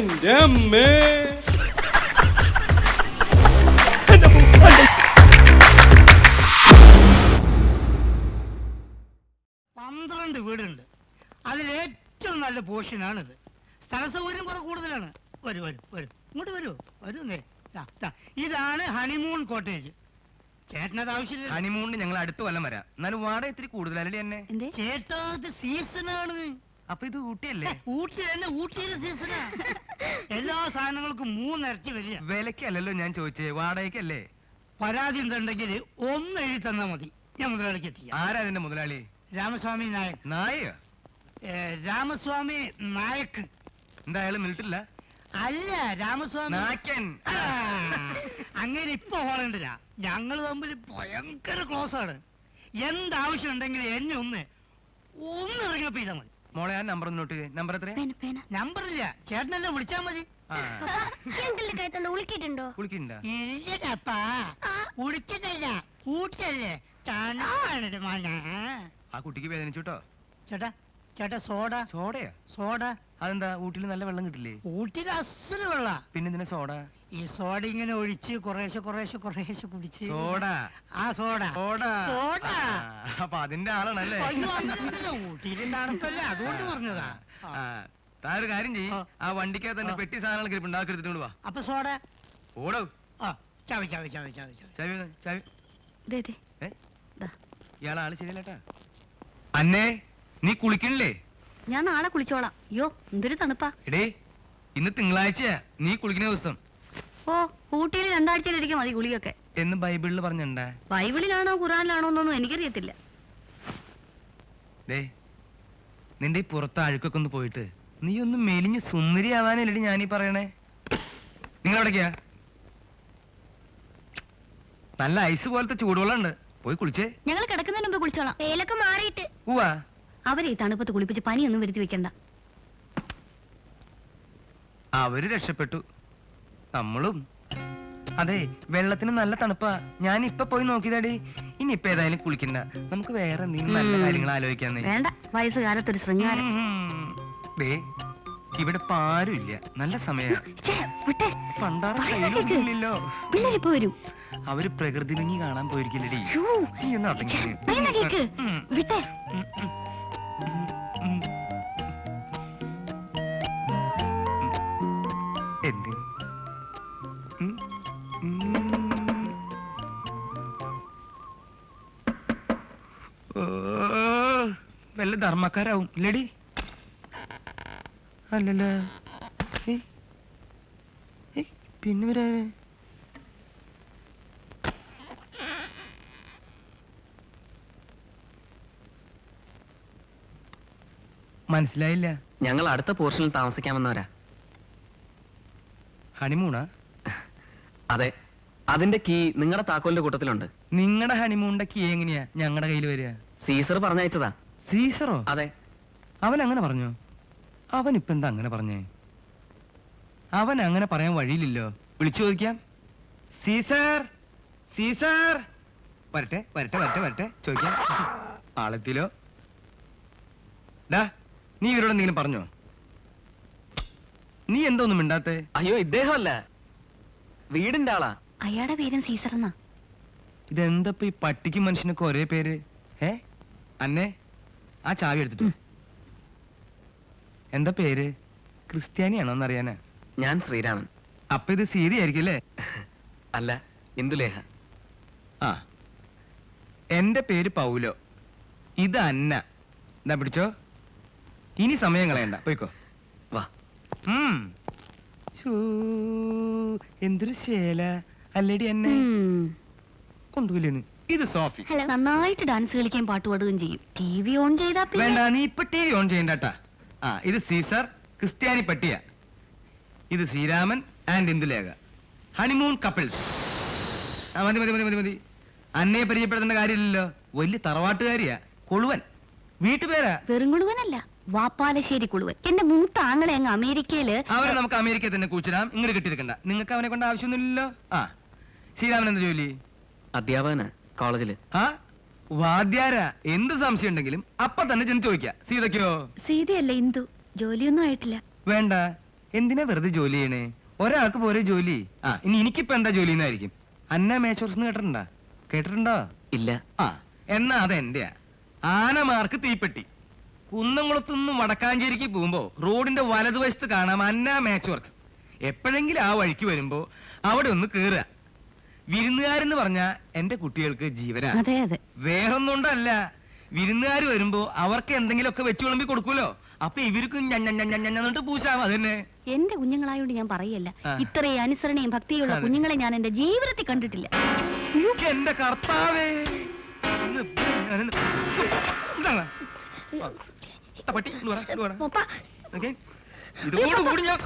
എന്റെ അമ്മേ പന്ത്രണ്ട് വീടുണ്ട്. അതിൽ ഏറ്റവും നല്ല പോഷനാണിത്. സ്ഥല സൗകര്യം കുറെ കൂടുതലാണ്. വരൂ വരൂ വരൂ. ഇങ്ങോട്ട് വരൂ. വരൂ നേ ദാ, ദാ. ഇതാണ് ഹണിമൂൺ കോട്ടേജ് ചേട്ടനത് ആവശ്യമില്ല. ഹണിമൂണിന് ഞങ്ങൾ അടുത്ത കൊല്ലം വരാം. എന്നാലും വാടക ഇത്തിരി കൂടുതലല്ലേ എന്നെ? എന്തേ ചേട്ടാ ഇത് സീസണാണ് അപ്പൊ ഇത് ഊട്ടിയല്ലേ? ഊട്ടി തന്നെ ഊട്ടിയുടെ സീസണാ എല്ലാ സാധനങ്ങൾക്കും മൂന്നിരട്ടി വലിയ. വിലക്കല്ലല്ലോ ഞാൻ ചോദിച്ചേ വാടകയ്ക്കല്ലേ? പരാതി എന്തുണ്ടെങ്കിൽ ഒന്ന് എഴുതി തന്നാ മതി. ഞാൻ മുതലാളിക്ക് എത്തിക്കാം. ആരാ അതിന്റെ മുതലാളി? രാമസ്വാമി നായക്? നായ ഏ, രാമസ്വാമി നായക് എന്താ അയാൾ മിലിട്ടില്ല? അല്ല രാമസ്വാമി നാക്കൻ ആ, അങ്ങനെ ഇപ്പൊ ഹോളണ്ടില്ല ഞങ്ങൾ തമ്മിൽ ഭയങ്കര ക്ലോസ് ആണ്. എന്താവശ്യം ഉണ്ടെങ്കിൽ എന്നെ ഒന്ന് ഒന്ന് ഇറങ്ങിയപ്പോ ചെയ്താൽ മതി. മോളെ ആ നമ്പർ നോട്ട് നമ്പർ എത്ര നമ്പർ ഇല്ല. നമ്പറില്ല ചേട്ടനല്ലേ വിളിച്ചാ മതി. കുളിക്കണ്ട കൂട്ടല്ലേ. തണുപ്പാണ് മന. ആ കുട്ടിക്ക് വേദനിച്ചുട്ടോ ചേട്ടാ ചേട്ടാ സോഡ. സോഡയാ? സോഡ. അതെന്താ ഊട്ടിൽ നല്ല വെള്ളം കിട്ടില്ലേ? ഊട്ടിയിൽ അസുര വെള്ള. പിന്നെ ഇതിന് സോഡ? ഈ സോഡ ഇങ്ങനെ ഒഴിച്ച് കുറേശ്ശെ കുറേശ്ശെ കുറേശ്ശെ കുടിച്ച്. സോഡ? ആ സോഡ. സോഡ? സോഡ. അപ്പൊ അതിന്റെ ആളാണല്ലേ? ഊട്ടിയിൽ തണുപ്പല്ലേ അതുകൊണ്ട് പറഞ്ഞതാ. ഒരു കാര്യം ചെയ്യ്. ആ. വണ്ടിക്കകത്ത് തന്നെ. പെട്ടി സാധനങ്ങൾ ഗ്രിപ്പ് അതൊക്കെ എടുത്തിട്ട് വാ. അപ്പൊ സോഡ? ഓടോ. ചവി ചവി ചവി ചവി ചവി. ചവി ഇയാളാൾ ശരിയല്ലേട്ടാ? അന്നേ നീ കുളിക്കണില്ലേ? ഞാൻ നാളെ കുളിച്ചോളാം. അയ്യോ എന്തൊരു തണുപ്പാ. എടേ ഇന്ന് തിങ്കളാഴ്ച നീ കുളിക്കുന്ന ദിവസം. ഓ ഊട്ടിയിൽ രണ്ടാഴ്ചയിലിരിക്കും മതി കുളിയൊക്കെ എന്ന് ബൈബിളിൽ പറഞ്ഞിട്ടുണ്ടേ. ബൈബിളിലാണോ ഖുറാനിലാണോ എന്നൊന്നും എനിക്കറിയത്തില്ല. ദേ നിന്റെ ഈ പുറത്ത് അഴുക്കൊക്കെ ഒന്ന് പോയിട്ട് നീ ഒന്ന് മെലിഞ്ഞ് സുന്ദരിയാവാനല്ലേ ഞാനീ പറയണേ. നിങ്ങൾ എവിടേക്കാ നല്ല ഐസ് പോലത്തെ ചൂടുവെള്ളം ഉണ്ട് പോയി കുളിച്ചേ. ഞങ്ങൾ കിടക്കുന്നതിന് മുമ്പ് കുളിച്ചോളാം. പേലൊക്കെ മാറിയിട്ട്. ഉവാ അവരെ ഈ തണുപ്പത്ത് കുളിപ്പിച്ച് പനിയൊന്നും വരുത്തി വെക്കണ്ട. അവർ രക്ഷപ്പെട്ടു. നമ്മളും. അതെ വെള്ളത്തിന് നല്ല തണുപ്പാ. ഞാൻ ഇപ്പൊ പോയി നോക്കിയതാടി. ഇനി ഇപ്പൊ ഏതായാലും കുളിക്കണ്ട. നമുക്ക് വേറെ എന്തെങ്കിലും നല്ല. കാര്യങ്ങൾ ആലോചിക്കാൻ വേണ്ട. വയസ്സുകാലത്തൊരു ശൃംഗാരം. ദേ ഇവിടെ പാരും ഇല്ല. നല്ല സമയമാണ് വരും. അവർ പ്രകൃതി ഭംഗി കാണാൻ പോയിരിക്കില്ലടി. നീ ഒന്ന് അടങ്ങി വിട്ടേ. ഉം, ഉം. ഉം. എന്ത് ഉം. ഉം. വല്ല ധർമ്മക്കാരാവും ഇല്ലടി അല്ലല്ല പിന്നെ വരാ മനസ്സിലായില്ല. ഞങ്ങൾ അടുത്ത പോർഷനിൽ താമസിക്കാമെന്നവരാ ഹണിമൂണാ? അതെ അതിന്റെ കീ നിങ്ങളുടെ താക്കോലിന്റെ കൂട്ടത്തിലുണ്ട്. നിങ്ങളുടെ ഹണിമൂണിന്റെ കീ എങ്ങനെയാ ഞങ്ങളുടെ കയ്യിൽ വരിക? സീസർ പറഞ്ഞയച്ചതാ. സീസറോ? അതെ. അവൻ അങ്ങനെ പറഞ്ഞു? അവൻ ഇപ്പൊ എന്താ അങ്ങനെ പറഞ്ഞേ? അവൻ അങ്ങനെ പറയാൻ വഴിയില്ലല്ലോ. വിളിച്ചു ചോദിക്കാം. Caesar Caesar. വരട്ടെ വരട്ടെ വരട്ടെ വരട്ടെ ചോദിക്കാം. ആളെത്തിലോ ഡാ നീ ഇവരോട് എന്തെങ്കിലും പറഞ്ഞോ? നീ എന്തോ മിണ്ടാത്തെ മിണ്ടാത്തേ? അയ്യോ ഇദ്ദേഹമല്ല. വീടിന്റെ ആളാ. അയാളുടെ പേരും സീസർ എന്നാ. ഇതെന്തപ്പോ ഈ പട്ടിക്കും മനുഷ്യനൊക്കെ ഒരേ പേര്? ഏ? അന്നെ ആ ചാവി എടുത്തിട്ടു എന്താ പേര്? ക്രിസ്ത്യാനിയാണോ എന്നറിയാനാ? ഞാൻ ശ്രീരാമൻ. അപ്പൊ ഇത് സീരി ആയിരിക്കും അല്ലേ? അല്ല ഇന്ദുലേഹ ആ. എന്റെ പേര് പൗലോ. ഇത് അന്ന. എന്താ പിടിച്ചോ. ഇനി സമയം കളയണ്ട. പോയിക്കോ. വാ. എന്തൊരു ശേല. അല്ലടി എന്നെ? ഉം. ഇത് സോഫി. ഹലോ. നന്നായിട്ട് ഡാൻസ് കളിക്കാൻ പാട്ട് പാടുകയും ചെയ്യും. ടി വി ഓൺ ചെയ്താ വേണ്ട നീ ഇപ്പൊ ടി വി ഓൺ ചെയ്യണ്ടാ ആ ഇത് സീസർ ക്രിസ്ത്യാനി പട്ടിയ. ഇത് Sreeraman and Indulekha. Honeymoon couples. ആ മതി മതി മതി മതി മതി. അന്നയെ പരിചയപ്പെടുത്തേണ്ട കാര്യമില്ലല്ലോ. വലിയ തറവാട്ടുകാരിയാ. കൊളുവൻ. വീട്ടുപേരാ. വെറുങ്കുളുവനല്ല വാപ്പാലശ്ശേരി കുളുവൻ. എന്റെ മൂത്ത ആങ്ങളെ അങ്ങ് അമേരിക്കയിൽ അവരെ നമുക്ക് അമേരിക്ക തന്നെ കൂച്ചിടാം. ഇങ്ങോട്ട് കിട്ടിയിരിക്കണ്ട. നിങ്ങൾക്ക് അവനെ കൊണ്ട് ആവശ്യമൊന്നുമില്ലല്ലോ? ആ. ശ്രീരാമൻ എന്ത് ജോലി? അധ്യാപകന് കോളേജിൽ. ആ? വാദ്യാര എന്ത് സംശയം ഉണ്ടെങ്കിലും അപ്പൊ തന്നെ ചെന്ന് ചോദിക്കാം. സീതയ്ക്കോ? സീതയല്ല ഇന്ദു. ജോലിയൊന്നും ആയിട്ടില്ല. വേണ്ട. എന്തിനാ വെറുതെ ജോലി ചെയ്യണേ? ഒരാൾക്ക് പോരെ ജോലി. ആ ഇനി എനിക്കിപ്പോ എന്താ ജോലി എന്നായിരിക്കും. അന്ന മേശോർസ് കേട്ടിട്ടുണ്ടോ? കേട്ടിട്ടുണ്ടോ? ഇല്ല. ആ എന്നാ അതെന്റെയാ. ആനമാർക്ക് തീപ്പെട്ടി. കുന്നംകുളത്തുനിന്ന് വടക്കാഞ്ചേരിക്ക് പോകുമ്പോ റോഡിന്റെ വലതുവശത്ത് കാണാം അന്ന മാച്ച് വർക്ക്സ് എപ്പോഴെങ്കിലും ആ വഴിക്ക് വരുമ്പോ അവിടെ ഒന്ന് കേറുക. വിരുന്നുകാരെന്ന് പറഞ്ഞ എന്റെ കുട്ടികൾക്ക് ജീവനാ. അതെ അതെ. വേറൊന്നുകൊണ്ടല്ല. വിരുന്നുകാർ വരുമ്പോ അവർക്ക് എന്തെങ്കിലുമൊക്കെ വെച്ചു വിളമ്പി കൊടുക്കൂലോ അപ്പൊ ഇവർക്കും അതന്നെ. എന്റെ കുഞ്ഞുങ്ങളായോണ്ട് ഞാൻ പറയല്ല. ആ. ഇത്രയും അനുസരണയും ഭക്തിയുള്ള അതെ. കുഞ്ഞുങ്ങളെ ഞാൻ എന്റെ ജീവിതത്തിൽ കണ്ടിട്ടില്ല. എന്റെ കർത്താവേ. ഇന്ന് പട്ടി? ഇതോട് കൂടി ഞാൻ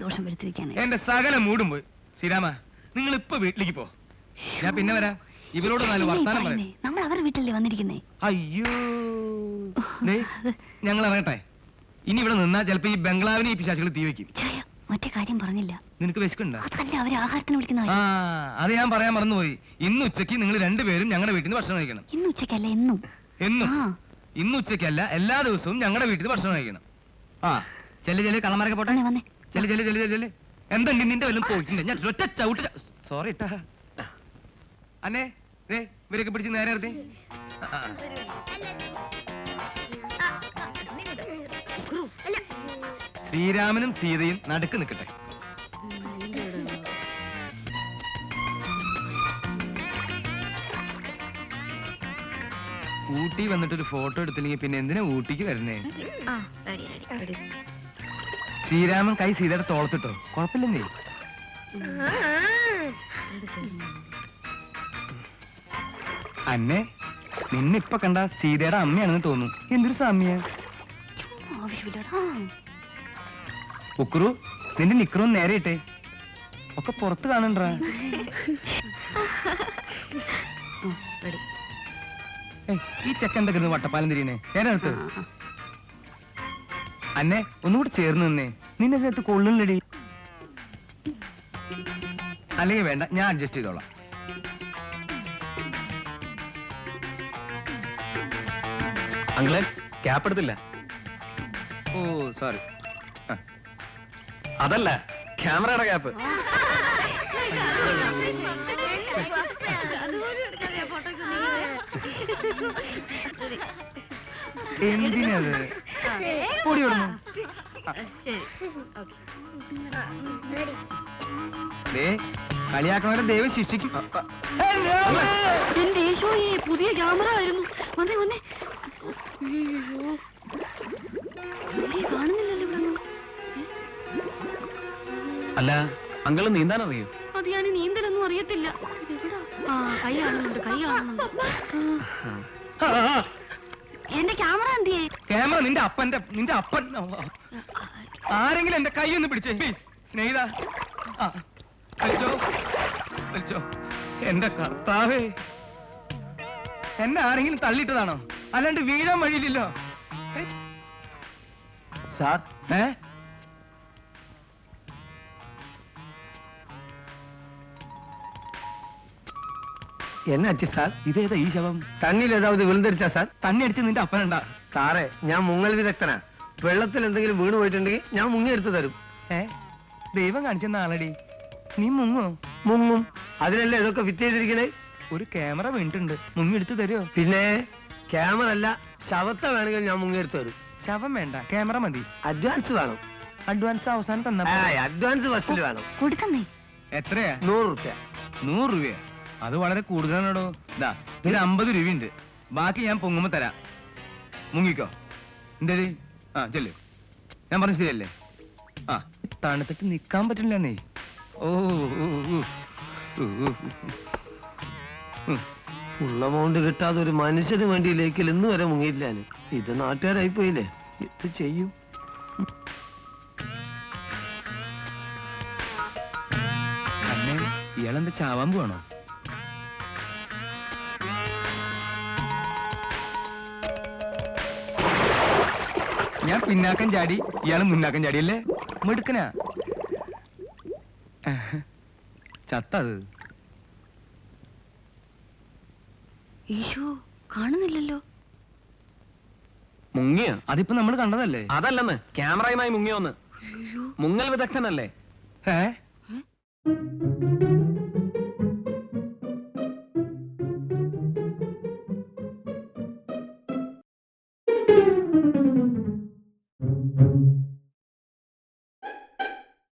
ദോഷം എന്റെ സകല മൂടും പോയി. ശ്രീരാമ നിങ്ങൾ ഇപ്പൊ വീട്ടിലേക്ക് പോ. ഞാൻ പിന്നെ വരാം. ഇവരോട് നാല് എന്നെ ഈ വർത്താനം പറയാം? നമ്മൾ അവരുടെ വീട്ടിലല്ലേ വന്നിരിക്കുന്നേ? അയ്യോ. ഞങ്ങൾ ഇറങ്ങട്ടെ. ഇനി ഇവിടെ നിന്നാ ചിലപ്പോ ഈ ബംഗ്ലാവിനെ ഈ പിശാചുകൾ തീ വെക്കും മറ്റേ കാര്യം പറഞ്ഞില്ല. നിനക്ക് വിശക്കുണ്ടോ? അതല്ല അവരെ ആഹാരത്തിന് വിളിക്കുന്ന ആ കാര്യം. അത് ഞാൻ പറയാൻ മറന്നുപോയി. ഇന്ന് ഉച്ചയ്ക്ക് നിങ്ങൾ രണ്ടുപേരും ഞങ്ങളുടെ വീട്ടിൽ നിന്ന് ഭക്ഷണം കഴിക്കണം. ഇന്ന് ഉച്ചക്കല്ല എന്നും. എന്നും? ഇന്ന് ഉച്ചയ്ക്കല്ല എല്ലാ ദിവസവും ഞങ്ങളുടെ വീട്ടിൽ ഭക്ഷണം കഴിക്കണം. ആ ചെല്ലു ചെല്ലു കള്ളന്മാരൊക്കെ പോട്ടെ. വന്നേ ചെല്ലു ചെല്ലു ചെല്ലു ചെല്ലു. എന്തുണ്ട് നിന്റെ വല്ലതും പോയിട്ടുണ്ട്. ഞാൻ ഒറ്റ ചവിട്ട് സോറി ഇട്ടാ അന്നെ ദേ ഇവരൊക്കെ പിടിച്ച് നേരെ നിർത്തി. ശ്രീരാമനും സീതയും നടുക്ക് നിൽക്കട്ടെ. ഊട്ടി വന്നിട്ട് ഒരു ഫോട്ടോ എടുത്തില്ലെങ്കിൽ പിന്നെ എന്തിനാ ഊട്ടിക്ക് വരുന്നേ? ശ്രീരാമൻ കൈ സീതയുടെ തോളത്തിട്ടോ? കുഴപ്പമില്ലെന്നേ. അന്നെ നിന്നിപ്പൊ കണ്ട സീതയുടെ അമ്മയാണെന്ന് തോന്നുന്നു. എന്തൊരു സാമ്യ. ഉക്രു നിന്റെ നിക്രൂ നേരെ ഇട്ടേ. ഒക്കെ പുറത്ത് കാണണ്ട ഈ ചെക്കൻ എന്തൊക്കെ വട്ടപ്പാലം തിരിയുന്നേ നേരെ നിർത്ത് അന്നെ ഒന്നുകൂടി ചേർന്ന് നിന്നേ. നിന്നെ നേരത്ത് കൊള്ളുന്നില്ലടി. അല്ലെങ്കിൽ വേണ്ട ഞാൻ അഡ്ജസ്റ്റ് ചെയ്തോളാം. അങ്കിളെ ക്യാപ്പ് എടുത്തില്ല. ഓ സോറി അതല്ല ക്യാമറയുടെ ക്യാപ്പ് എന്തിനത്? പൊടി വിടുന്നു ദേ കളിയാക്കണവരെ ദൈവം ശിക്ഷിക്കും. എന്റെ ഈശോയെ പുതിയ ക്യാമറ ആയിരുന്നു വന്നേ വന്നേ. അയ്യോ. കാണുന്നില്ലല്ലോ ഇവിടെ അല്ല അങ്കിൾ നീന്താൻ അറിയോ? അത് ഞാൻ നീന്തലൊന്നും അറിയത്തില്ല? ആ കൈ കാണുന്നുണ്ട് കൈ കാണുന്നുണ്ട് ആ. എന്റെ ക്യാമറ എന്തിയേ? ക്യാമറ നിന്റെ അപ്പന്റെ നിന്റെ അപ്പൻ. ആരെങ്കിലും എന്റെ കൈ ഒന്ന് പിടിച്ചേ. പ്ലീസ്. സ്നേഹിത. ആ, വലിച്ചോ വലിച്ചോ എന്റെ കർത്താവേ. എന്നെ ആരെങ്കിലും തള്ളിയിട്ടതാണോ? അല്ലാണ്ട് വീഴാൻ വഴിയില്ലല്ലോ. സാർ ഏ? എന്നാച്ചു സാർ? ഇതേതാ ഈ ശവം? തണ്ണിൽ ഏതാവത് വിളുന്തരിച്ചാ സാർ? തണ്ണി അടിച്ച് നിന്റെ അപ്പനുണ്ട സാറേ ഞാൻ മുങ്ങൽ വിദഗ്ധനാ. വെള്ളത്തിൽ എന്തെങ്കിലും വീണ് പോയിട്ടുണ്ടെങ്കിൽ ഞാൻ മുങ്ങി എടുത്തു തരും. ഏ? ദൈവം കാണിച്ചെന്ന ആളടി. നീ മുങ്ങോ? മുങ്ങും. അതിനല്ലേ ഇതൊക്കെ ഫിറ്റ് ചെയ്തിരിക്കണേ? ഒരു ക്യാമറ വീണിട്ടുണ്ട്. മുങ്ങി എടുത്തു തരുമോ പിന്നെ ക്യാമറ അല്ല ശവത്തെ വേണമെങ്കിൽ ഞാൻ മുങ്ങി എടുത്തു തരും. ശവം വേണ്ട ക്യാമറ മതി. അഡ്വാൻസ് വേണം. അഡ്വാൻസ് അവസാനം തന്ന അഡ്വാൻസ് ബസ്സിൽ വേണം. കൊടുക്കുന്നേ. എത്രയാ? നൂറ് റുപ്യ. നൂറ് രൂപയാ? അത് വളരെ കൂടുതലാണോ ഇതാ ഇതിന് അമ്പത് രൂപയുണ്ട്. ബാക്കി ഞാൻ പൊങ്ങുമ്പോ തരാം. മുങ്ങിക്കോ. എന്തേ ആ ചെല്ലു. ഞാൻ പറഞ്ഞു ശരിയല്ലേ? ആ. തണുത്തിട്ട് നിക്കാൻ പറ്റില്ലെന്നേ. ഓ. ഫുൾ എമൗണ്ട് കിട്ടാതെ ഒരു മനുഷ്യന് വേണ്ടി ലേക്കിൽ ഇന്ന് വരെ മുങ്ങിയില്ല ഇത് നാട്ടുകാരായി പോയില്ലേ? ഇത് ചെയ്യും? ഇയാളെന്താ ചാവാൻ പോവാണോ? ഞാൻ പിന്നാക്കം ചാടി ഇയാൾ മുന്നാക്കം ചാടിയല്ലേ? മിടുക്കനാ. ചത്തത്. ഈശോ കാണുന്നില്ലല്ലോ. മുങ്ങിയ? അതിപ്പോ നമ്മൾ കണ്ടതല്ലേ? അതല്ലെന്ന്. ക്യാമറയുമായി മുങ്ങിയോന്ന്. അയ്യോ. മുങ്ങൽ വിദഗ്ധനല്ലേ? ഏ?